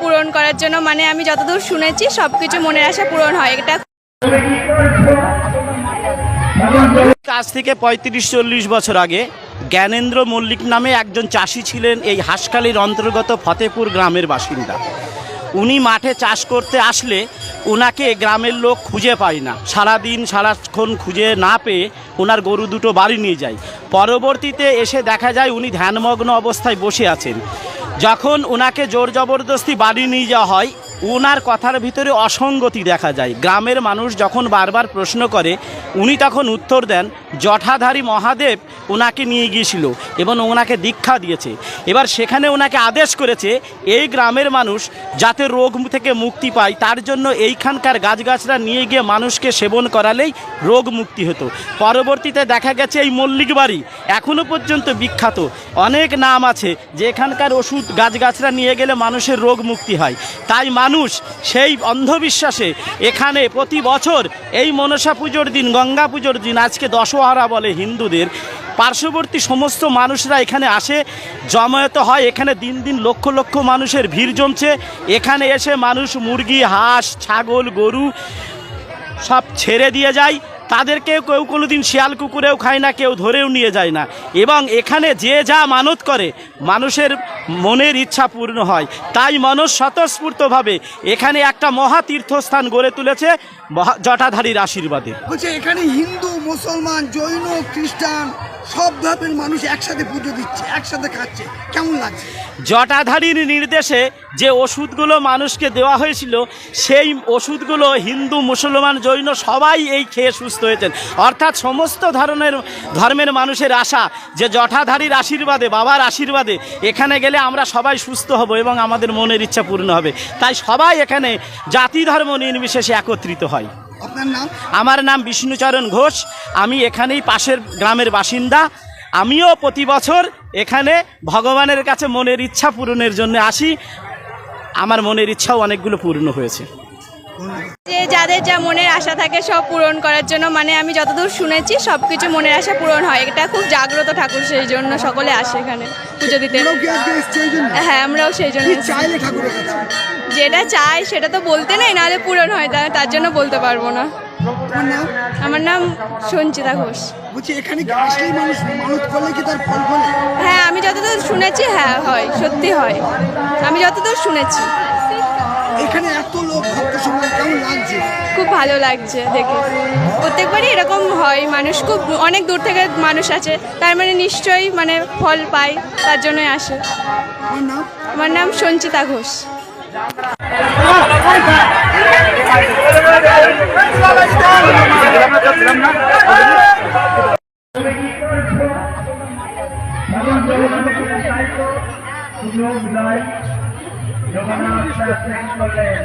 পূরণ করার জন্য মানে আমি যতদূর শুনেছি সব কিছু মনের আশা পূরণ হয়। এটা আজ থেকে পঁয়ত্রিশ, চল্লিশ বছর আগে জ্ঞানেন্দ্র মল্লিক নামে একজন চাষি ছিলেন এই হাঁসখালির অন্তর্গত ফতেপুর গ্রামের বাসিন্দা। উনি মাঠে চাষ করতে আসলে ওনাকে গ্রামের লোক খুঁজে পায় না। সারাদিন, সারাক্ষণ খুঁজে না পেয়ে ওনার গরু দুটো বাড়ি নিয়ে যায়। পরবর্তীতে এসে দেখা যায় উনি ধ্যানমগ্ন অবস্থায় বসে আছেন। যখন ওনাকে জোর জবরদস্তি বাড়ি নিয়ে যাওয়া হয় ওনার কথার ভিতরে অসঙ্গতি দেখা যায়। গ্রামের মানুষ যখন বারবার প্রশ্ন করে, উনি তখন উত্তর দেন, জঠাধারী মহাদেব ওনাকে নিয়ে গিয়েছিল এবং ওনাকে দীক্ষা দিয়েছে। এবার সেখানে ওনাকে আদেশ করেছে, এই গ্রামের মানুষ যাতে রোগ থেকে মুক্তি পায়, তার জন্য এইখানকার গাছগাছরা নিয়ে গিয়ে মানুষকে সেবন করালেই রোগ মুক্তি হতো। পরবর্তীতে দেখা গেছে, এই মল্লিক বাড়ি এখনও পর্যন্ত বিখ্যাত। অনেক নাম আছে যে এখানকার ওষুধ গাছগাছরা নিয়ে গেলে মানুষের রোগ মুক্তি হয়। তাই মানুষ সেই অন্ধবিশ্বাসে এখানে প্রতি বছর এই মনসা পুজোর দিন, গঙ্গা পুজোর দিন, আজকে দশহরা বলে হিন্দুদের, পার্শ্ববর্তী সমস্ত মানুষরা এখানে আসে, জমায়েত হয়, এখানে দিন দিন লক্ষ লক্ষ মানুষের ভিড় জমছে, এখানে এসে মানুষ মুরগি, হাঁস, ছাগল, গরু সব ছেড়ে দিয়ে যায় তাদেরকে কেউ কোনো দিন শিয়াল কুকুরেও খায় না, কেউ ধরেও নিয়ে যায় না। এবং এখানে যে যা মানত করে, মানুষের মনের ইচ্ছা পূর্ণ হয়। তাই মানুষ স্বতঃস্ফূর্তভাবে এখানে একটা মহা তীর্থস্থান গড়ে তুলেছে জটাধারীর আশীর্বাদে। বলছে এখানে হিন্দু, মুসলমান, জৈন, খ্রিস্টান সব ধর্মের মানুষ একসাথে পুজো দিচ্ছে, একসাথে খাচ্ছে। কেমন লাগছে? জটাধারীর নির্দেশে যে ওষুধগুলো মানুষকে দেওয়া হয়েছিল, সেই ওষুধগুলো হিন্দু, মুসলমান, জৈন সবাই এই খেয়ে সুস্থ হয়েছেন। অর্থাৎ সমস্ত ধরনের, ধর্মের মানুষের আশা যে জটাধারীর আশীর্বাদে, বাবার আশীর্বাদে এখানে গেলে আমরা সবাই সুস্থ হব এবং আমাদের মনের ইচ্ছা পূর্ণ হবে। তাই সবাই এখানে জাতি ধর্ম নির্বিশেষে একত্রিত হয়। আমার নাম বিষ্ণুচরণ ঘোষ। আমি এখানেই পাশের গ্রামের বাসিন্দা। আমিও প্রতি বছর এখানে ভগবানের কাছে মনের ইচ্ছা পূরণের জন্য আসি। আমার মনের ইচ্ছাও অনেকগুলো পূর্ণ হয়েছে। যে যাদের যা মনের আশা থাকে সব পূরণ করার জন্য মানে আমি যতদূর শুনেছি সব কিছু মনের আশা পূরণ হয়। এটা খুব জাগ্রত ঠাকুর সেই জন্য সকলে আসে এখানে পুজো দিতে। হ্যাঁ আমরাও সেই জন্য যেটা চাই সেটা তো বলতে নেই নাহলে পূরণ হয় তা তার জন্য বলতে পারব না। আমার নাম সঞ্চিতা ঘোষ। এখানে মানুষ করলে কি তার ফল হ্যাঁ আমি যতদূর শুনেছি হ্যাঁ হয় সত্যি হয়। আমি যতদূর শুনেছি। এখানে এত লোক লাগছে। খুব ভালো লাগছে দেখে। প্রত্যেকবারই এরকম হয় মানুষ খুব অনেক দূর থেকে মানুষ আছে তার মানে নিশ্চয়ই মানে ফল পায় তার জন্যই আসে। আমার নাম? সঞ্চিতা ঘোষ। জগন্নাথ করলেন